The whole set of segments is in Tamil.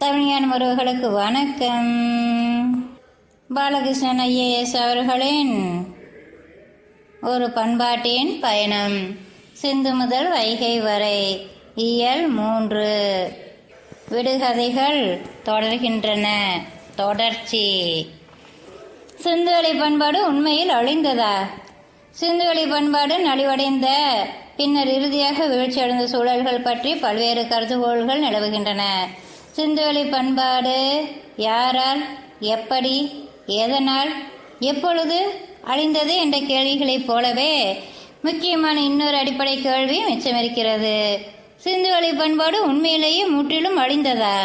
தமிழ்ஞான உறவுகளுக்கு வணக்கம். பாலகிருஷ்ணன் ஐஏஎஸ் அவர்களின் ஒரு பண்பாட்டின் பயணம் சிந்து முதல் வைகை வரை இயல் மூன்று. விடுகதைகள் தொடர்கின்றன. தொடர்ச்சி. சிந்துவெளி பண்பாடு உண்மையில் அழிந்ததா? சிந்துவெளி பண்பாடு நலிவடைந்த பின்னர் இறுதியாக வீழ்ச்சியடைந்த சூழல்கள் பற்றி பல்வேறு கருதுகோள்கள் நிலவுகின்றன. சிந்துவெளி பண்பாடு யாரால் எப்படி எதனால் எப்பொழுது அழிந்தது என்ற கேள்விகளைப் போலவே முக்கியமான இன்னொரு அடிப்படை கேள்வியும் மிச்சமிருக்கிறது சிந்துவெளி பண்பாடு உண்மையிலேயே முற்றிலும் அழிந்ததா?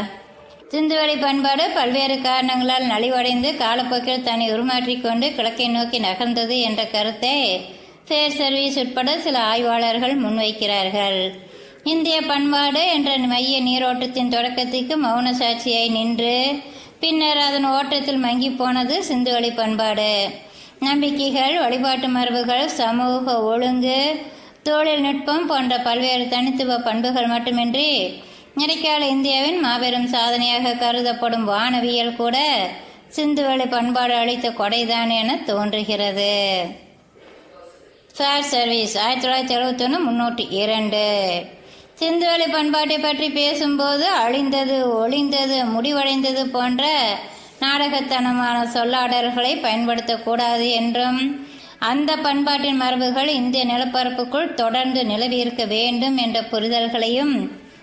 சிந்துவெளி பண்பாடு பல்வேறு காரணங்களால் நலிவடைந்து காலப்போக்கில் தன்னை உருமாற்றிக்கொண்டு கிழக்கை நோக்கி நகர்ந்தது என்ற கருத்தை ஃபேர் சர்வீஸ் உட்பட சில ஆய்வாளர்கள் முன்வைக்கிறார்கள். இந்திய பண்பாடு என்ற மைய நீரோட்டத்தின் தொடக்கத்துக்கு மௌன சாட்சியாய் நின்று பின்னர் அதன் ஓட்டத்தில் மங்கி போனது சிந்துவெளி பண்பாடு. நம்பிக்கைகள் வழிபாட்டு மரபுகள் சமூக ஒழுங்கு தொழில்நுட்பம் போன்ற பல்வேறு தனித்துவ பண்புகள் மட்டுமின்றி இடைக்கால இந்தியாவின் மாபெரும் சாதனையாக கருதப்படும் வானவியல் கூட சிந்துவெளி பண்பாடு அளித்த கொடைதான் என தோன்றுகிறது. ஃபேர் சர்வீஸ் ஆயிரத்தி தொள்ளாயிரத்தி எழுபத்தொன்று முன்னூற்றி இரண்டு. சிந்துவெளி பண்பாட்டை பற்றி பேசும்போது அழிந்தது ஒளிந்தது முடிவடைந்தது போன்ற நாடகத்தனமான சொல்லாடல்களை பயன்படுத்தக்கூடாது என்றும் அந்த பண்பாட்டின் மரபுகள் இந்திய நிலப்பரப்புக்குள் தொடர்ந்து நிலவியிருக்க வேண்டும் என்ற புரிதல்களையும்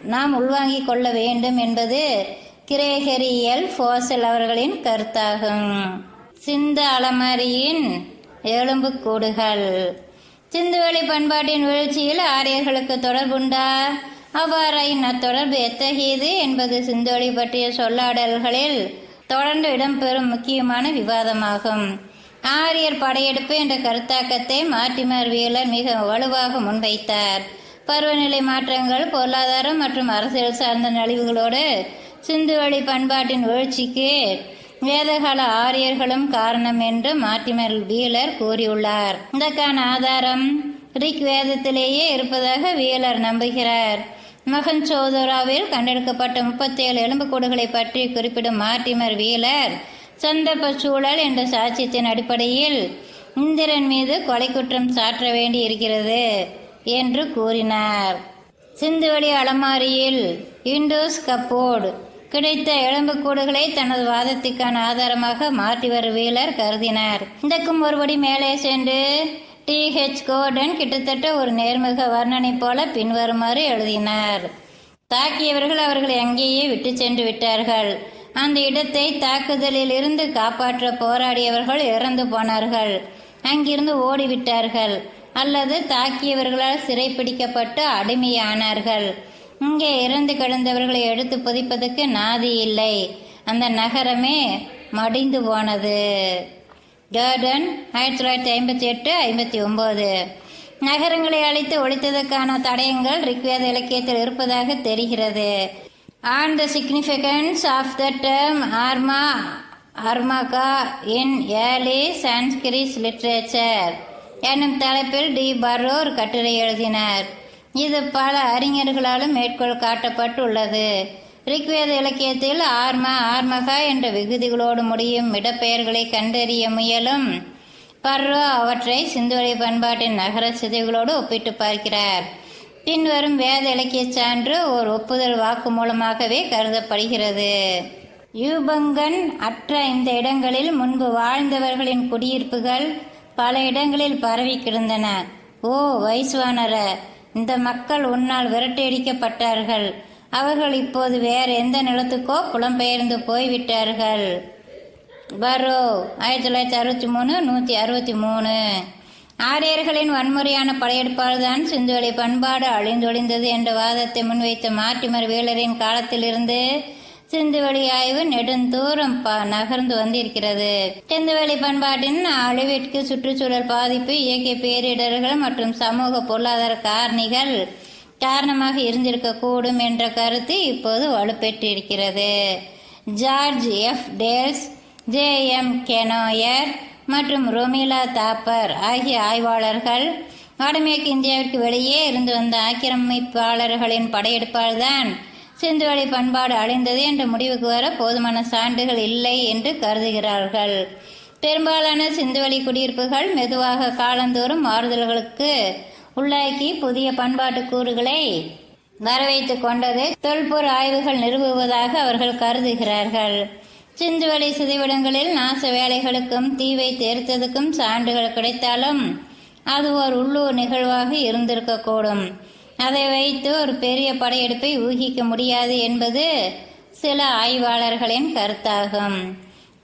நாம் உள்வாங்கிக் கொள்ள வேண்டும் என்பது கிரேகரியல் ஃபோசல் அவர்களின் கருத்தாகும். சிந்த அலமாரியின் எலும்புக்கூடுகள். சிந்துவெளி பண்பாட்டின் வீழ்ச்சியில் ஆரியர்களுக்கு தொடர்புண்டா? அவ்வாறாயின் அத்தொடர்பு எத்தகையது என்பது சிந்துவெளி பற்றிய சொல்லாடல்களில் தொடர்ந்து இடம்பெறும் முக்கியமான விவாதமாகும். ஆரியர் படையெடுப்பு என்ற கருத்தாக்கத்தை மார்டிமர் வீலர் மிக வலுவாக முன்வைத்தார். பருவநிலை மாற்றங்கள் பொருளாதாரம் மற்றும் அரசியல் சார்ந்த நலிவுகளோடு சிந்துவெளி பண்பாட்டின் வீழ்ச்சிக்கு வேதகால ஆரியர்களும் காரணம் என்று மார்டிமர் வீலர் கூறியுள்ளார். இதற்கான ஆதாரம் ரிக் வேதத்திலேயே இருப்பதாக வீலர் நம்புகிறார். மகன் சோதராவில் கண்டெடுக்கப்பட்ட முப்பத்தேழு எலும்புக்கூடுகளை பற்றி குறிப்பிடும் மார்டிமர் வீலர் சந்தர்ப்ப சூழல் என்ற சாட்சியத்தின் அடிப்படையில் இந்திரன் மீது கொலை குற்றம் சாற்ற வேண்டி இருக்கிறது என்று கூறினார். சிந்துவெளி அலமாரியில் இண்டோஸ் கப்போர்டு கிடைத்த எலும்புக்கூடுகளை தனது வாதத்திற்கான ஆதாரமாக மாற்றிவர் வீலர் கருதினார். இந்தக்கும் ஒருபடி மேலே சென்று டி ஹெச் கோர்டன் கிட்டத்தட்ட ஒரு நேர்முக வர்ணனை போல பின்வருமாறு எழுதினார். தாக்கியவர்கள் அவர்களை அங்கேயே விட்டு சென்று விட்டார்கள். அந்த இடத்தை தாக்குதலில் இருந்து காப்பாற்ற போராடியவர்கள் இறந்து போனார்கள். அங்கிருந்து ஓடிவிட்டார்கள். அல்லது தாக்கியவர்களால் சிறைப்பிடிக்கப்பட்டு அடிமையானார்கள். இங்கே இறந்து கிடந்தவர்களை எடுத்து புதிப்பதற்கு நாதி இல்லை. அந்த நகரமே மடிந்து போனது. கார்டன் ஆயிரத்தி தொள்ளாயிரத்தி ஐம்பத்தி எட்டு ஐம்பத்தி ஒம்பது. நகரங்களை அழித்து ஒழித்ததற்கான தடயங்கள் ரிக்வேத இலக்கியத்தில் இருப்பதாக தெரிகிறது. On the significance of the term arma armaka in early Sanskrit literature என்னும் தலைப்பில் டி பர்ரோ கட்டுரை எழுதினார். இது பல அறிஞர்களாலும் மேற்கோள் காட்டப்பட்டுள்ளது. ரிக்வேத இலக்கியத்தில் ஆர்மா ஆர்மகா என்ற விகுதிகளோடு முடியும் இடப்பெயர்களை கண்டறிய முயலும். பர்ரோ அவற்றை சிந்துவெளி பண்பாட்டின் நகர சிதைவுகளோடு ஒப்பிட்டு பார்க்கிறார். பின்வரும் வேத இலக்கிய சான்று ஓர் ஒப்புதல் வாக்கு மூலமாகவே கருதப்படுகிறது. யூபங்கன் அற்ற இந்த இடங்களில் முன்பு வாழ்ந்தவர்களின் குடியிருப்புகள் பல இடங்களில் பரவி கிடந்தன. ஓ வைஸ்வானர இந்த மக்கள் உன்னால் விரட்டியடிக்கப்பட்டார்கள். அவர்கள் இப்போது வேறு எந்த நிலத்துக்கோ புலம்பெயர்ந்து போய்விட்டார்கள். பரோ ஆயிரத்தி தொள்ளாயிரத்தி அறுபத்தி மூணு நூற்றி அறுபத்தி மூணு. ஆரியர்களின் வன்முறையான படையெடுப்பால்தான் சிந்துவெளி பண்பாடு அழிந்தொழிந்தது என்ற வாதத்தை முன்வைத்த மார்டிமர் வீலரின் காலத்திலிருந்து சிந்துவெளி ஆய்வு நெடுந்தூரம் ப நகர்ந்து வந்திருக்கிறது. சிந்துவெளி பண்பாட்டின் அழிவிற்கு சுற்றுச்சூழல் பாதிப்பு இயற்கை பேரிடர்கள் மற்றும் சமூக பொருளாதார காரணிகள் காரணமாக இருந்திருக்கக்கூடும் என்ற கருத்து இப்போது வலுப்பெற்றிருக்கிறது. George F. Dales J. M. Kenoyer மற்றும் ரொமிலா தாப்பர் ஆகிய ஆய்வாளர்கள் வடமேற்கு இந்தியாவிற்கு வெளியே இருந்து வந்த ஆக்கிரமிப்பாளர்களின் படையெடுப்பால்தான் சிந்துவெளி பண்பாடு அழிந்தது என்ற முடிவுக்கு வர போதுமான சான்றுகள் இல்லை என்று கருதுகிறார்கள். பெரும்பாலான சிந்துவெளி குடியிருப்புகள் மெதுவாக காலந்தோறும் மாறுதல்களுக்கு உள்ளாக்கி புதிய பண்பாட்டு கூறுகளை வரவைத்துக் கொண்டது தொல்பொரு ஆய்வுகள் நிறுவுவதாக அவர்கள் கருதுகிறார்கள். சிந்துவெளி சிதைவிடங்களில் நாச வேலைகளுக்கும் தீவை தேர்த்ததுக்கும் சான்றுகள் கிடைத்தாலும் அது ஒரு உள்ளூர் நிகழ்வாக இருந்திருக்கக்கூடும். அதை வைத்து ஒரு பெரிய படையெடுப்பை ஊகிக்க முடியாது என்பது சில ஆய்வாளர்களின் கருத்தாகும்.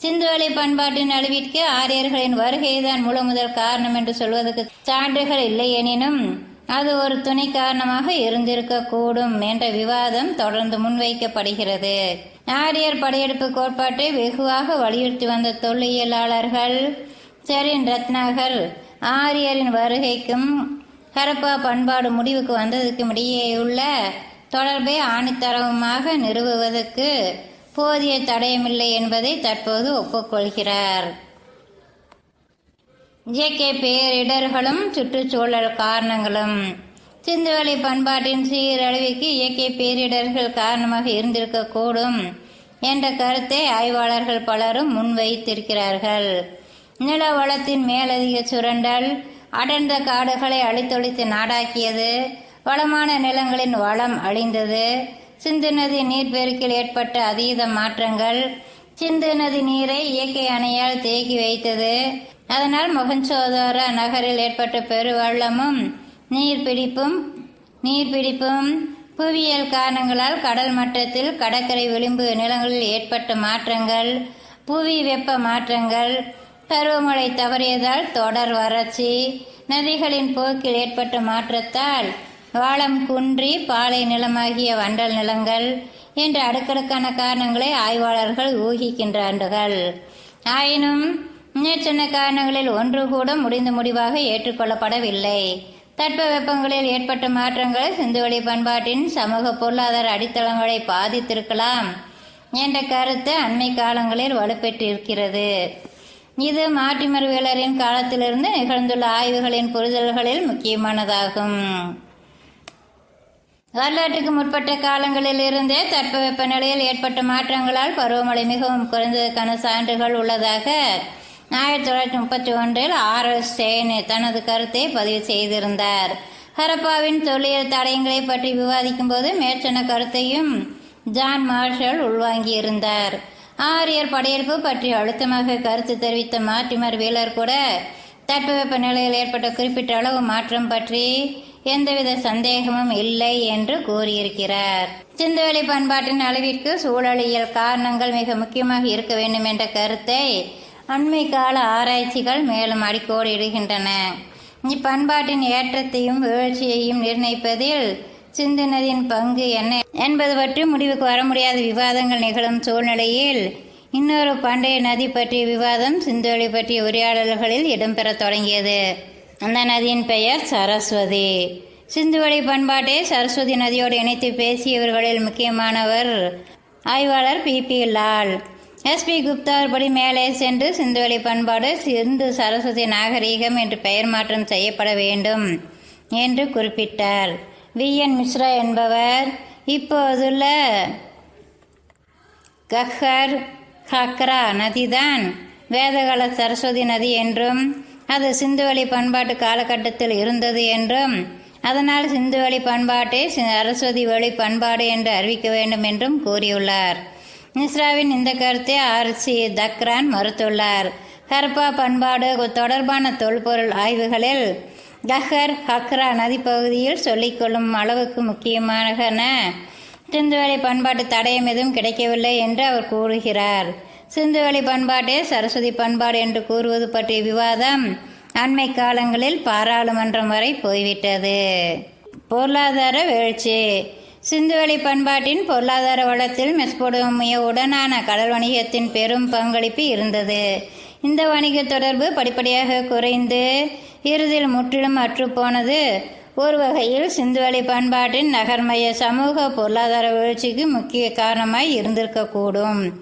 சிந்துவெளி பண்பாட்டின் அளவிற்கு ஆரியர்களின் வருகைதான் முழு முதல் காரணம் என்று சொல்வதற்கு சான்றுகள் இல்லை எனினும் அது ஒரு துணை காரணமாக இருந்திருக்கக்கூடும் என்ற விவாதம் தொடர்ந்து முன்வைக்கப்படுகிறது. ஆரியர் படையெடுப்பு கோட்பாட்டை வெகுவாக வலியுறுத்தி வந்த தொல்லியலாளர்கள் செரின் ரத்னாகர் ஆரியரின் வருகைக்கும் ஹரப்பா பண்பாடு முடிவுக்கு வந்ததுக்கும் இடையே உள்ள தொடர்பை ஆணித்தரமாக நிறுவுவதற்கு போதிய தடயமில்லை என்பதை தற்போது ஒப்புக்கொள்கிறார். இயற்கை பேரிடர்களும் சுற்றுச்சூழல் காரணங்களும். சிந்துவெளி பண்பாட்டின் சீரழிவுக்கு இயற்கை பேரிடர்கள் காரணமாக இருந்திருக்கக்கூடும் என்ற கருத்தை ஆய்வாளர்கள் பலரும் முன்வைத்திருக்கிறார்கள். நில வளத்தின் மேலதிக சுரண்டல் அடர்ந்த காடுகளை அழித்தொழித்து நாடாக்கியது. வளமான நிலங்களின் வளம் அழிந்தது. சிந்து நதி நீர்ப்பெருக்கில் ஏற்பட்ட அதீத மாற்றங்கள் சிந்து நதி நீரை இயற்கை அணையால் தேக்கி வைத்தது. அதனால் மொகஞ்சோதர நகரில் ஏற்பட்ட பெருவள்ளமும் நீர்பிடிப்பும் நீர்பிடிப்பும் புவியியல் காரணங்களால் கடல் மட்டத்தில் கடற்கரை விளிம்பு நிலங்களில் ஏற்பட்ட மாற்றங்கள் புவி வெப்ப மாற்றங்கள் பருவமழை தவறியதால் தொடர் வறட்சி. நதிகளின் போக்கில் ஏற்பட்ட மாற்றத்தால் வாழம் குன்றி பாலை நிலமாகிய வண்டல் நிலங்கள் என்ற அடுக்கடுக்கான காரணங்களை ஆய்வாளர்கள் ஊகிக்கின்றார்கள். ஆயினும் சின்ன காரணங்களில் ஒன்று கூட முடிந்த முடிவாக ஏற்றுக்கொள்ளப்படவில்லை. தட்பவெப்பங்களில் ஏற்பட்ட மாற்றங்கள் சிந்துவெளி பண்பாட்டின் சமூக பொருளாதார அடித்தளங்களை பாதித்திருக்கலாம் என்ற கருத்து அண்மை காலங்களில் வலுப்பெற்றிருக்கிறது. இது மாற்றிமருவியலரின் காலத்திலிருந்து நிகழ்ந்துள்ள ஆய்வுகளின் புரிதல்களில் முக்கியமானதாகும். வரலாற்றுக்கு முற்பட்ட காலங்களில் இருந்தே தட்பவெப்ப நிலையில் ஏற்பட்ட மாற்றங்களால் பருவமழை மிகவும் குறைந்ததற்கான சான்றுகள் உள்ளதாக ஆயிரத்தி தொள்ளாயிரத்தி முப்பத்தி ஒன்றில் ஆர் எஸ் சேனு தனது கருத்தை பதிவு செய்திருந்தார். ஹரப்பாவின் தொழில் தடயங்களை பற்றி விவாதிக்கும் போது மேற்சொன்ன கருத்தையும் ஜான் மார்ஷல் உள்வாங்கியிருந்தார். ஆரியர் படையெடுப்பு பற்றி அழுத்தமாக கருத்து தெரிவித்த மாட்டிமர் வீலர் கூட தட்பவெப்ப நிலையில் ஏற்பட்ட குறிப்பிட்ட அளவு மாற்றம் பற்றி எந்தவித சந்தேகமும் இல்லை என்று கூறியிருக்கிறார். சிந்துவெளி பண்பாட்டின் அளவிற்கு சூழலியல் காரணங்கள் மிக முக்கியமாக இருக்க வேண்டும் என்ற கருத்தை அண்மை கால ஆராய்ச்சிகள் மேலும் அடிக்கோடிடுகின்றன. இப்பண்பாட்டின் ஏற்றத்தையும் வீழ்ச்சியையும் நிர்ணயிப்பதில் சிந்து நதியின் பங்கு என்ன என்பது பற்றி முடிவுக்கு வர முடியாத விவாதங்கள் நிகழும் சூழ்நிலையில் இன்னொரு பண்டைய நதி பற்றிய விவாதம் சிந்துவெளி பற்றிய உரையாடல்களில் இடம்பெற தொடங்கியது. அந்த நதியின் பெயர் சரஸ்வதி. சிந்துவெளி பண்பாட்டை சரஸ்வதி நதியோடு இணைத்து பேசியவர்களில் முக்கியமானவர் ஆய்வாளர் பி. பி. லால். எஸ்பி குப்தார் படி மேலே சென்று சிந்துவெளி பண்பாடு சிந்து சரஸ்வதி நாகரீகம் என்று பெயர் மாற்றம் செய்யப்பட வேண்டும் என்று குறிப்பிட்டார். வி என் மிஸ்ரா என்பவர் இப்போதுள்ள கஹர் ஹக்ரா நதிதான் வேதகால சரஸ்வதி நதி என்றும் அது சிந்துவெளி பண்பாட்டு காலகட்டத்தில் இருந்தது என்றும் அதனால் சிந்துவெளி பண்பாட்டை சரஸ்வதி வழி பண்பாடு என்று அறிவிக்க வேண்டும் என்றும் கூறியுள்ளார். மிஸ்ராவின் இந்த கருத்தை ஆர். சி. தக்ரான் மறுத்துள்ளார். ஹர்பா பண்பாடு தொடர்பான தொல்பொருள் ஆய்வுகளில் கஹர் ஹக்ரா நதி பகுதியில் சொல்லிக்கொள்ளும் அளவுக்கு முக்கியமான சிந்துவெளி பண்பாட்டு தடயம் எதுவும் கிடைக்கவில்லை என்று அவர் கூறுகிறார். சிந்துவெளி பண்பாட்டே சரஸ்வதி பண்பாடு என்று கூறுவது பற்றிய விவாதம் அண்மை காலங்களில் பாராளுமன்றம் வரை போய்விட்டது. பொருளாதார வீழ்ச்சி. சிந்துவெளி பண்பாட்டின் பொருளாதார வளத்தில் மெஸ்பொடோமியவுடனான கடல் வணிகத்தின் பெரும் பங்களிப்பு இருந்தது. இந்த வணிக தொடர்பு படிப்படியாக குறைந்து இறுதியில் முற்றிலும் அற்றுப்போனது. ஒரு வகையில் சிந்துவெளி பண்பாட்டின் நகர்மய சமூக பொருளாதார வீழ்ச்சிக்கு முக்கிய காரணமாய் இருந்திருக்கக்கூடும்.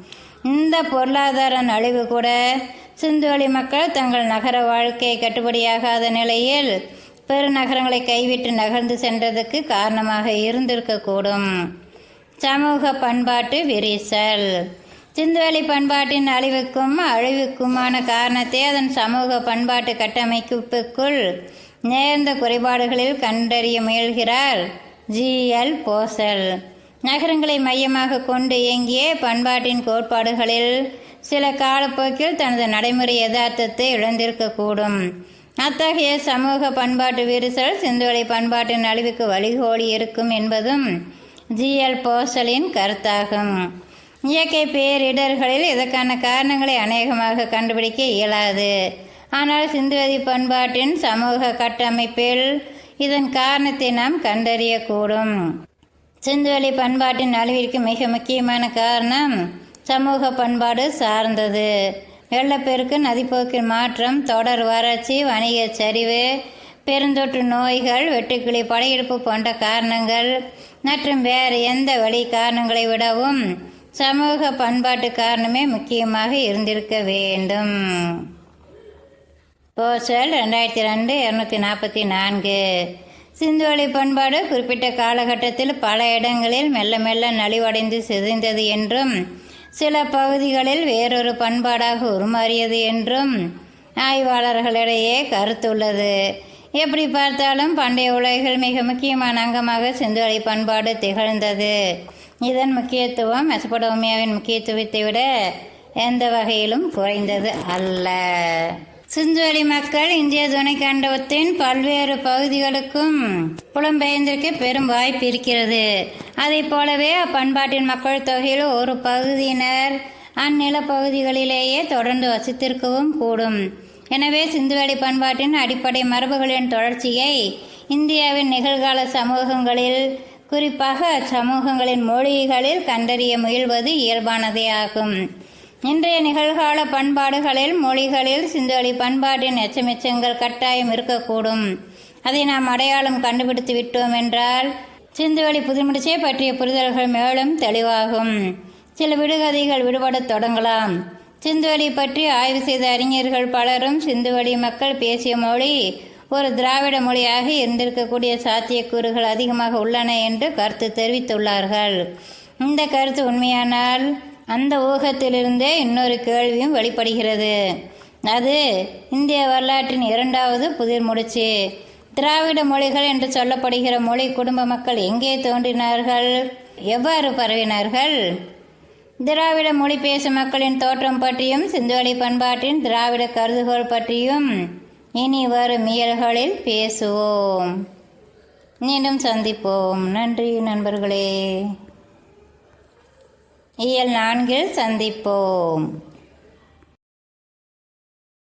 இந்த பொருளாதார நலிவு கூட சிந்துவெளி மக்கள் தங்கள் நகர வாழ்க்கை கட்டுப்படியாகாத நிலையில் பெருநகரங்களை கைவிட்டு நகர்ந்து சென்றதுக்கு காரணமாக இருந்திருக்கக்கூடும். சமூக பண்பாட்டு விரிசல். சிந்துவெளி பண்பாட்டின் அழிவுக்கும் அழிவுக்குமான காரணத்தை அதன் சமூக பண்பாட்டு கட்டமைப்புக்குள் நேர்ந்த குறைபாடுகளில் கண்டறிய முயல்கிறார் ஜி எல் போசல். நகரங்களை மையமாக கொண்டு இயங்கிய பண்பாட்டின் கோட்பாடுகளில் சில காலப்போக்கில் தனது நடைமுறை யதார்த்தத்தை இழந்திருக்கக்கூடும். அத்தகைய சமூக பண்பாட்டு விரிசல் சிந்துவெளி பண்பாட்டின் அழிவுக்கு வழிகோலி இருக்கும் என்பதும் ஜி எல் போசலின் கருத்தாகும். இயற்கை பேரிடர்களில் இதற்கான காரணங்களை அநேகமாக கண்டுபிடிக்க இயலாது. ஆனால் சிந்துவெளி பண்பாட்டின் சமூக கட்டமைப்பில் இதன் காரணத்தை நாம் கண்டறியக்கூடும். சிந்துவெளி பண்பாட்டின் அழிவிற்கு மிக முக்கியமான காரணம் சமூக பண்பாடு சார்ந்தது. வெள்ளப்பெருக்கு நதிப்போக்கின் மாற்றம் தொடர் வறட்சி வணிக சரிவு பெருந்தொற்று நோய்கள் வெட்டுக்கிளி படையெடுப்பு போன்ற காரணங்கள் மற்றும் வேறு எந்த வழி காரணங்களை விடவும் சமூக பண்பாட்டு காரணமே முக்கியமாக இருந்திருக்க வேண்டும். போசல் ரெண்டாயிரத்தி ரெண்டு இரநூத்தி நாற்பத்தி நான்கு. சிந்துவெளி பண்பாடு குறிப்பிட்ட காலகட்டத்தில் பல இடங்களில் மெல்ல மெல்ல நலிவடைந்து சிதைந்தது என்றும் சில பகுதிகளில் வேறொரு பண்பாடாக உருமாறியது என்றும் ஆய்வாளர்களிடையே கருத்துள்ளது. எப்படி பார்த்தாலும் பண்டைய உலகில் மிக முக்கியமான அங்கமாக சிந்துவெளி பண்பாடு திகழ்ந்தது. இதன் முக்கியத்துவம் மெசபடோமியாவின் முக்கியத்துவத்தை விட எந்த வகையிலும் குறைந்தது அல்ல. சிந்துவெளி மக்கள் இந்திய துணைக்கண்டத்தின் பல்வேறு பகுதிகளுக்கும் புலம்பெயர்ந்திருக்க பெரும் வாய்ப்பு இருக்கிறது. அதை போலவே அப்பண்பாட்டின் மக்கள் தொகையில் ஒரு பகுதியினர் அந்நில பகுதிகளிலேயே தொடர்ந்து வசித்திருக்கவும் கூடும். எனவே சிந்துவெளி பண்பாட்டின் அடிப்படை மரபுகளின் தொடர்ச்சியை இந்தியாவின் நிகழ்கால சமூகங்களில் குறிப்பாக அச்சமூகங்களின் மொழிகளில் கண்டறிய முயல்வது இயல்பானதே ஆகும். இன்றைய நிகழ்கால பண்பாடுகளில் மொழிகளில் சிந்தொலி பண்பாட்டின் எச்சமிச்சங்கள் கட்டாயம் இருக்கக்கூடும். அதை நாம் அடையாளம் கண்டுபிடித்து விட்டோம் என்றால் சிந்துவெளி புதுமுடிச்சை பற்றிய புரிதல்கள் மேலும் தெளிவாகும். சில விடுகதைகள் விடுபடத் தொடங்கலாம். சிந்துவெளி பற்றி ஆய்வு செய்த அறிஞர்கள் பலரும் சிந்துவெளி மக்கள் பேசிய மொழி ஒரு திராவிட மொழியாக இருந்திருக்கக்கூடிய சாத்தியக்கூறுகள் அதிகமாக உள்ளன என்று கருத்து தெரிவித்துள்ளார்கள். இந்த கருத்து உண்மையானால் அந்த ஊகத்திலிருந்தே இன்னொரு கேள்வியும் வெளிப்படுகிறது. அது இந்திய வரலாற்றின் இரண்டாவது புதிர் முடிச்சு திராவிட மொழிகள் என்று சொல்லப்படுகிற மொழி குடும்ப மக்கள் எங்கே தோன்றினார்கள்? எவ்வாறு பரவினார்கள்? திராவிட மொழி பேசும் மக்களின் தோற்றம் பற்றியும் சிந்துவெளி பண்பாட்டின் திராவிட கருதுகோள் பற்றியும் இனி வரும் இயல்களில் பேசுவோம். மீண்டும் சந்திப்போம். நன்றி நண்பர்களே. இயல் நான்கில் சந்திப்போம்.